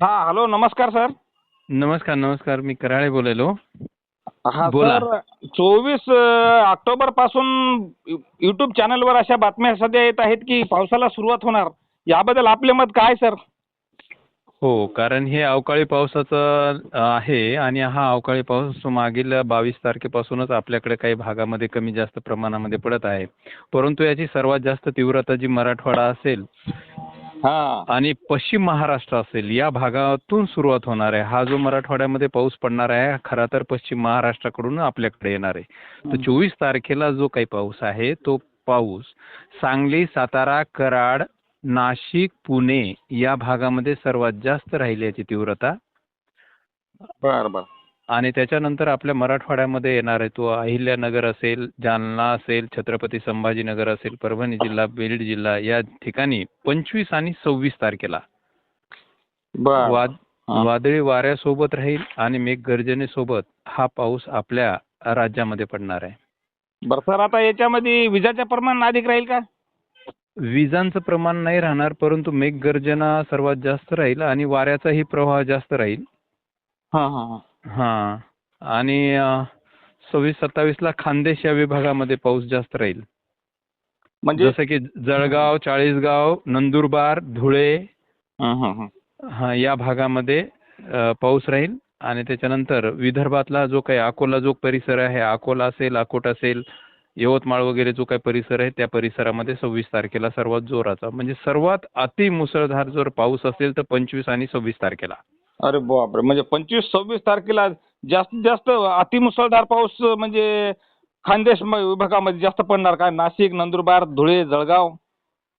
हा हॅलो नमस्कार सर. नमस्कार नमस्कार. मी कराळे बोलायलो. हा बोला. सर चोवीस ऑक्टोबरपासून युट्यूब चॅनलवर अशा बातम्या सध्या येत आहेत की पावसाला सुरुवात होणार. याबद्दल आपले मत काय सर? हो कारण हे अवकाळी पावसाचं आहे आणि हा अवकाळी पाऊस मागील बावीस तारखेपासूनच आपल्याकडे काही भागामध्ये कमी जास्त प्रमाणामध्ये पडत आहे. परंतु याची सर्वात जास्त तीव्रता जी मराठवाडा असेल आणि पश्चिम महाराष्ट्र असेल या भागातून सुरुवात होणार आहे. हा जो मराठवाड्यामध्ये पाऊस पडणार आहे खरा तर पश्चिम महाराष्ट्राकडून आपल्याकडे येणार आहे. तर चोवीस तारखेला जो काही पाऊस आहे तो पाऊस सांगली सातारा कराड नाशिक पुणे या भागामध्ये सर्वात जास्त राहील याची तीव्रता बर बर. आणि त्याच्यानंतर आपल्या मराठवाड्यामध्ये येणार आहे तो अहिल्यानगर असेल जालना असेल छत्रपती संभाजीनगर असेल परभणी जिल्हा बीड जिल्हा या ठिकाणी पंचवीस आणि सव्वीस तारखेला वाद. वादळी वाऱ्यासोबत राहील आणि मेघगर्जनेसोबत हा पाऊस आपल्या राज्यामध्ये पडणार आहे. बर सर आता याच्यामध्ये विजाचं प्रमाण अधिक राहील का? विजांचं प्रमाण नाही राहणार परंतु मेघगर्जना सर्वात जास्त राहील आणि वाऱ्याचाही प्रवाह जास्त राहील. हा हा. हा. आणि सव्वीस सत्तावीसला खानदेश या विभागामध्ये पाऊस जास्त राहील. म्हणजे जसं की जळगाव चाळीसगाव नंदुरबार धुळे हं, हं, हं. हा या भागामध्ये पाऊस राहील. आणि त्याच्यानंतर विदर्भातला जो काही अकोला जो परिसर आहे अकोला असेल अकोट असेल यवतमाळ वगैरे जो काही परिसर आहे त्या परिसरामध्ये सव्वीस तारखेला सर्वात जोराचा म्हणजे सर्वात अति मुसळधार जर पाऊस असेल तर पंचवीस आणि सव्वीस तारखेला. अरे बापरे. म्हणजे पंचवीस सव्वीस तारखेला जास्तीत जास्त अतिमुसळधार पाऊस म्हणजे खानदेश म- विभागामध्ये जास्त पडणार काय नाशिक नंदुरबार धुळे जळगाव?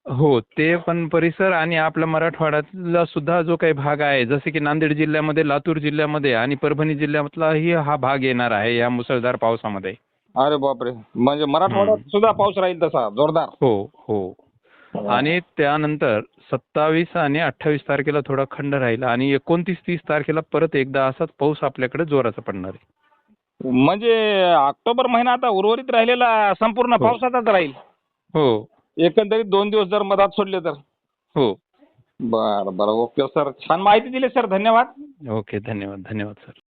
हो ते पण परिसर आणि आपल्या मराठवाड्यातला सुद्धा जो काही भाग आहे जसे की नांदेड जिल्ह्यामध्ये लातूर जिल्ह्यामध्ये आणि परभणी जिल्ह्यातलाही हा भाग येणार आहे या मुसळधार पावसामध्ये. अरे बापरे. म्हणजे मराठवाड्यात सुद्धा पाऊस राहील तसा जोरदार? हो हो. आणि त्यानंतर सत्तावीस आणि अठ्ठावीस तारखेला थोडा खंड राहील आणि एकोणतीस तीस तारखेला परत एकदा असाच पाऊस आपल्याकडे जोराचा पडणार आहे. म्हणजे ऑक्टोबर महिना आता उर्वरित राहिलेला संपूर्ण हो. पावसाचाच राहील. हो. एकंदरीत दोन दिवस जर मधात सोडले तर. हो. बरं बरं. Okay sir. छान माहिती दिली सर. धन्यवाद. ओके धन्यवाद. धन्यवाद सर.